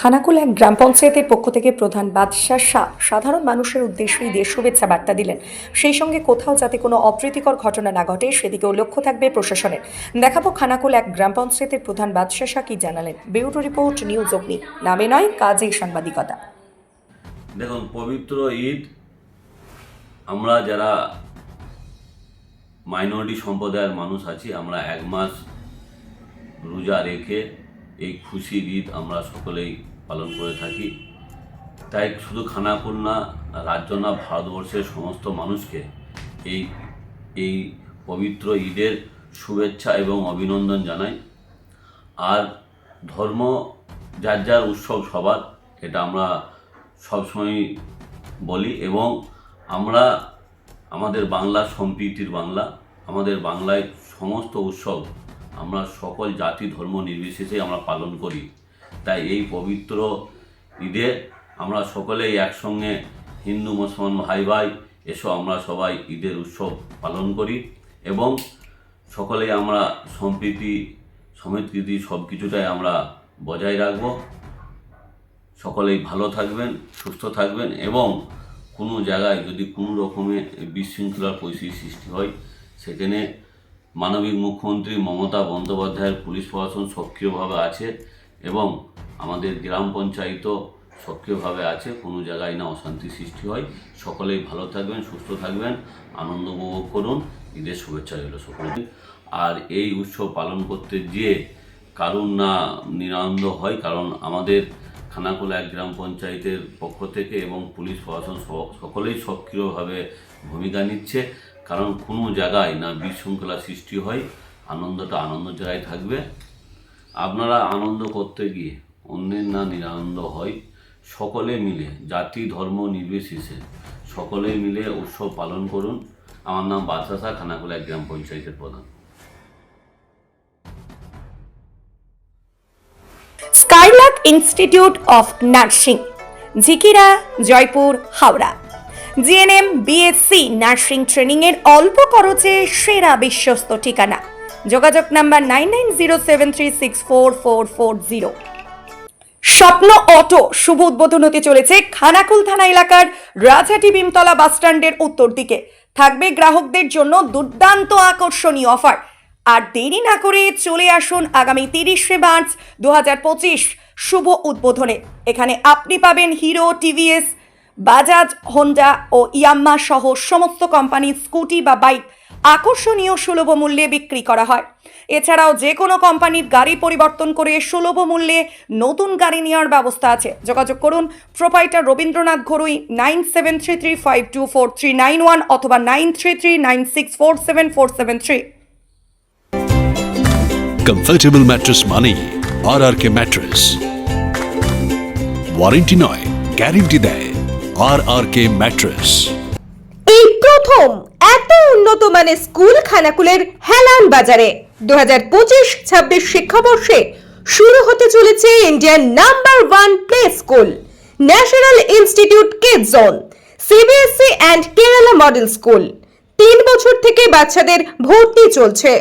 খানাকুল এক গ্রাম পঞ্চায়েতের পক্ষ থেকে প্রধান বাদশাহ শাহ সাধারণ মানুষের উদ্দেশ্যেই ঈদের শুভেচ্ছা বার্তা দিলেন। সেই সঙ্গে কোথাও যাতে কোনো অপ্রীতিকর ঘটনা না ঘটে, সেদিকেও লক্ষ্য থাকবে প্রশাসনের। দেখাবো খানাকুল এক গ্রাম পঞ্চায়েতের প্রধান বাদশাহ শাহ কি জানালেন। ব্যুরো রিপোর্ট, নিউজ অগ্নি। নামে নয়, কাজে সাংবাদিকতা। দেখুন, পবিত্র ঈদ, আমরা যারা মাইনরিটি সম্প্রদায়ের মানুষ আছি, আমরা এক মাস রোজা রেখে এই খুশির ঈদ আমরা সকলেই পালন করে থাকি। তাই শুধু খানাকুল রাজ্য না, ভারতবর্ষের সমস্ত মানুষকে এই এই পবিত্র ঈদের শুভেচ্ছা এবং অভিনন্দন জানাই। আর ধর্ম যার যার উৎসব সবার, এটা আমরা সবসময় বলি এবং আমরা আমাদের বাংলা সম্প্রীতির বাংলা, আমাদের বাংলায় সমস্ত উৎসব আমরা সকল জাতি, ধর্ম নির্বিশেষে আমরা পালন করি। তাই এই পবিত্র ঈদে আমরা সকলেই একসঙ্গে হিন্দু, মুসলমান ভাই ভাই এসো আমরা সবাই ঈদের উৎসব পালন করি এবং সকলেই আমরা সম্প্রীতি সমিতি সব কিছুটাই আমরা বজায় রাখব। সকলেই ভালো থাকবেন, সুস্থ থাকবেন এবং কোনো জায়গায় যদি কোনো রকমের বিশৃঙ্খলার পরিস্থিতি সৃষ্টি হয়, সেখানে মানবিক মুখ্যমন্ত্রী মমতা বন্দ্যোপাধ্যায়ের পুলিশ প্রশাসন সক্রিয়ভাবে আছে এবং আমাদের গ্রাম পঞ্চায়েতও সক্রিয়ভাবে আছে, কোনো জায়গায় না অশান্তি সৃষ্টি হয়। সকলেই ভালো থাকবেন, সুস্থ থাকবেন, আনন্দ উপভোগ করুন। ঈদের শুভেচ্ছা রইল সকলকে আর এই উৎসব পালন করতে গিয়ে কারণ না নিরানন্দ হয়, কারণ আমাদের খানাকুলা এক গ্রাম পঞ্চায়েতের পক্ষ থেকে এবং পুলিশ প্রশাসন সকলেই সক্রিয়ভাবে ভূমিকা নিচ্ছে। কারণ কোনো জায়গায় না বিশৃঙ্খলা সৃষ্টি হয়, আনন্দটা আনন্দ জায়গায় থাকবে। আপনারা আনন্দ করতে গিয়ে, অন্যের না নিরানন্দ হয়, সকলে মিলে, জাতি, ধর্ম নির্বিশেষে সকলে মিলে উৎসব পালন করুন। আমার নাম বাদশাহ খানাকুলা গ্রাম পঞ্চায়েতের প্রধান। Skylark institute of nursing, Jikira, Jaipur, Howrah. GNM, BSc, nursing ট্রেনিংয়ের অল্প খরচে সেরা বিশ্বস্ত ঠিকানা। যোগাযোগ number nine nine zero seven three six four four four zero. Swapna auto শুভ উদ্বোধন হতে চলেছে খানাকুল থানা এলাকার রাজহাটি ভীমতলা বাসস্ট্যান্ডের উত্তর দিকে। থাকবে গ্রাহকদের জন্য দুর্দান্ত আকর্ষণীয় অফার। আর দেরি না করে চলে আসুন আগামী তিরিশে মার্চ দু হাজার পঁচিশ শুভ উদ্বোধনে। এখানে আপনি পাবেন হিরো, টিভিএস বাজাজ হোন্ডা ও ইয়াম্মা সহ সমস্ত কোম্পানির স্কুটি বা বাইক আকর্ষণীয় সুলভ মূল্যে বিক্রি করা হয়। এছাড়াও যে কোনো কোম্পানির গাড়ি পরিবর্তন করে সুলভ মূল্যে নতুন গাড়ি নেওয়ার ব্যবস্থা আছে। যোগাযোগ করুন proprietor Rabindranath Gharui nine seven three three five two four three nine one অথবা nine three three nine six four seven four seven three. Comfortable mattress মানেই R R K mattress warranty নয় গ্যারেন্টি দেয়। আর mattress এই প্রথম এত উন্নত মানের স্কুল খানাকুলের হেলান বাজারে দু হাজার পঁচিশ ছাব্বিশ শিক্ষাবর্ষে শুরু হতে চলেছে Indian number one play school national institute kid zone CBSE and Kerala model school তিন বছর থেকে বাচ্চাদের ভর্তি চলছে।